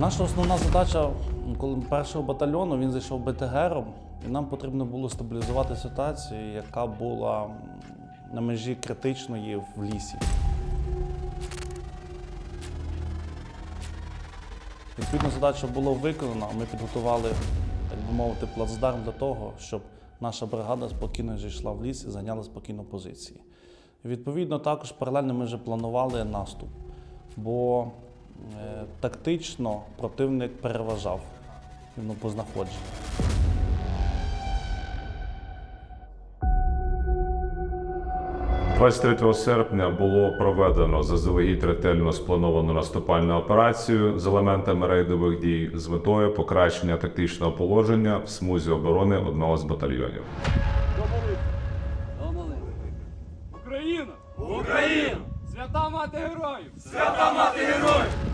Наша основна задача, коли першого батальйону він зайшов БТГРом, і нам потрібно було стабілізувати ситуацію, яка була на межі критичної в лісі. Відповідно, задача була виконана. Ми підготували, так би мовити, плацдарм для того, щоб наша бригада спокійно зайшла в ліс і зайняла спокійно позиції. Відповідно, також паралельно ми вже планували наступ, бо тактично противник переважав ну, по знаходженню. – 23 серпня було проведено заздалегідь ретельно сплановану наступальну операцію з елементами рейдових дій з метою покращення тактичного положення в смузі оборони одного з батальйонів. Україна! Україна! Свята мати героїв! Свята мати героїв!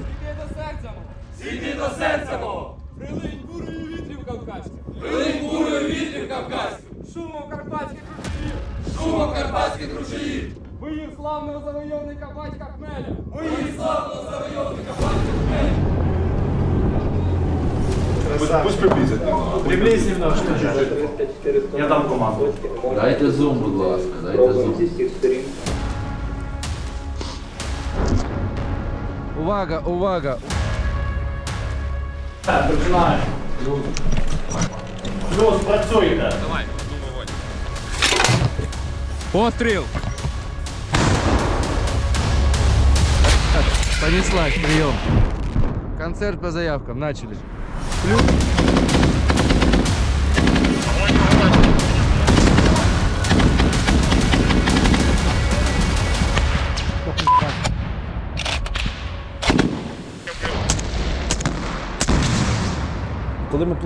Зійди до серця мого! Прилинь бурою вітрів кавказьких! Прилинь бурою вітрів кавказьких! Шумом карпатських ручаїв! Шумом карпатських ручаїв! Боїв славного завойовника батька Хмеля! Боїв славного завойовника батька Хмеля! Пусть приблизить Приблизь немножко. Я дам команду. Дайте зум, будь ласка, дайте зум. Увага, увага! Так, починаємо. Плюс, працюйте. Постріл! Понеслась, прием. Концерт по заявкам, начали. Коли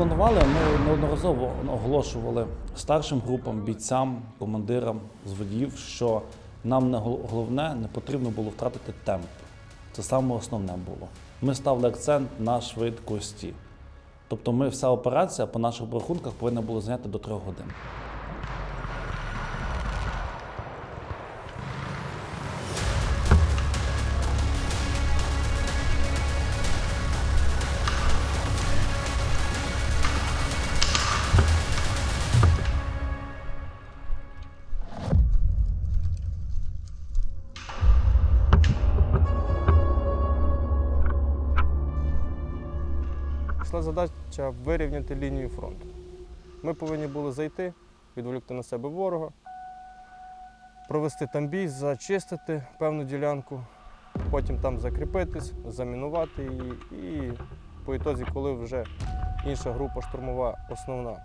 планували, ми неодноразово оголошували старшим групам, бійцям, командирам з водіїв, що нам не головне не потрібно було втратити темп. Це саме основне було. Ми ставили акцент на швидкості. Тобто, ми вся операція по наших рахунках повинна була зайняти до трьох годин. Йшла задача вирівняти лінію фронту. Ми повинні були зайти, відволікти на себе ворога, провести там бій, зачистити певну ділянку, потім там закріпитись, замінувати її і по ітозі, коли вже інша група штурмова основна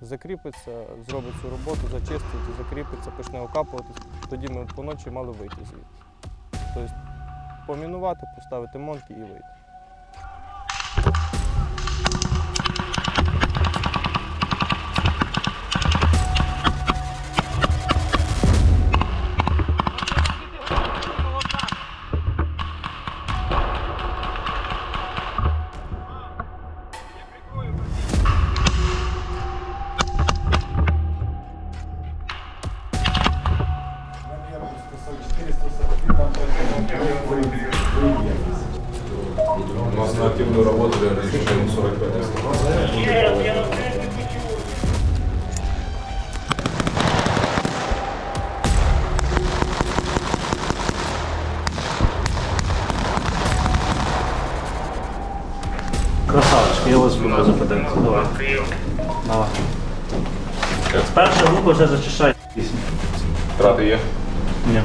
закріпиться, зробить цю роботу, зачистить, закріпиться, почне окапуватись, тоді ми поночі мали вийти звідти. Тобто помінувати, поставити монки і вийти. Запитати. Давай. Давай. Перша група вже зачищай. Трати є? Ні.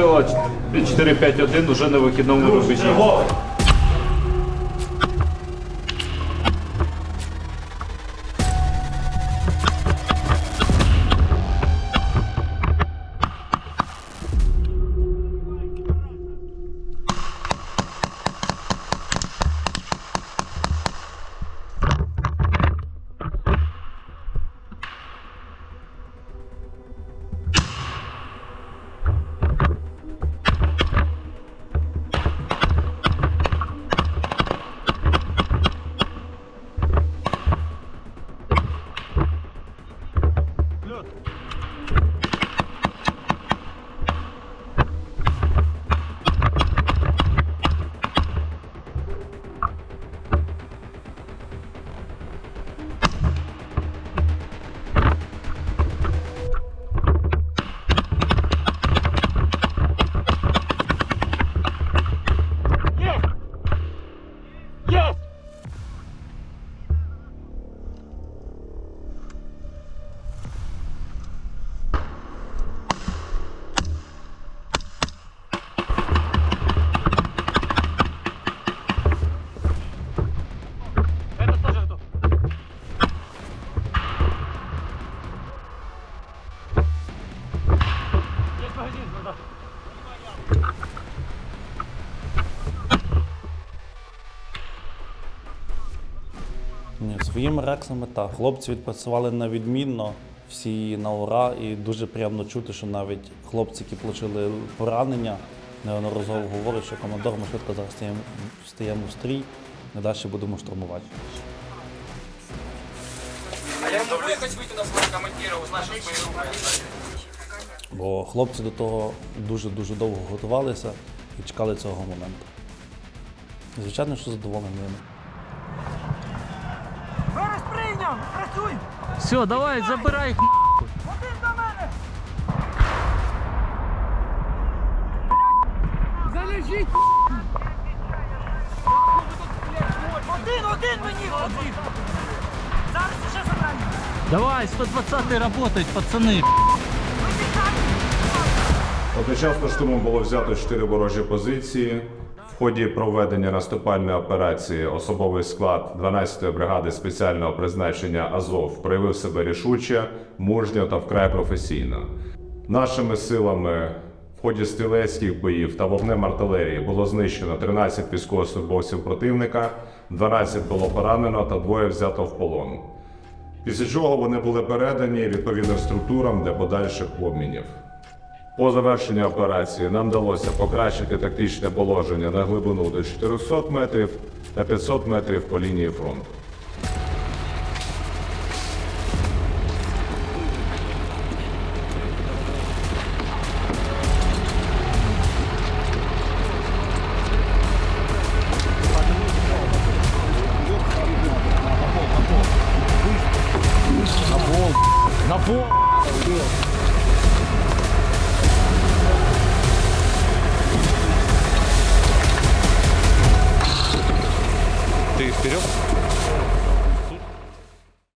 Завершила 4-5-1 уже на вихідному рубежі. Своїми рексами так. Хлопці відпрацювали на відмінно, всі на ура, і дуже приємно чути, що навіть хлопці, які отримали поранення, неодноразово говорять, що командор, ми швидко зараз стаємо, стаємо в стрій, і далі будемо штурмувати. А я ему хоть выйти на свой командира, узнать, что с моей. Бо хлопці до того дуже-дуже довго готувалися і чекали цього моменту. Звичайно, що задоволений ними. Все, давай, забирай їх. Один, до мене. Залежіть. один один мені, один. Зараз ще забрання. Давай, 120-й работать, пацани. Одночасно штурмом було взято чотири ворожі позиції. Ході проведення наступальної операції особовий склад 12-ї бригади спеціального призначення Азов проявив себе рішуче, мужньо та вкрай професійно. Нашими силами в ході стрілецьких боїв та вогнем артилерії було знищено 13 військовослужбовців противника, 12 було поранено та двоє взято в полон. Після чого вони були передані відповідним структурам для подальших обмінів. По завершенню операції нам вдалося покращити тактичне положення на глибину до 400 метрів та 500 метрів по лінії фронту. Ты вперед?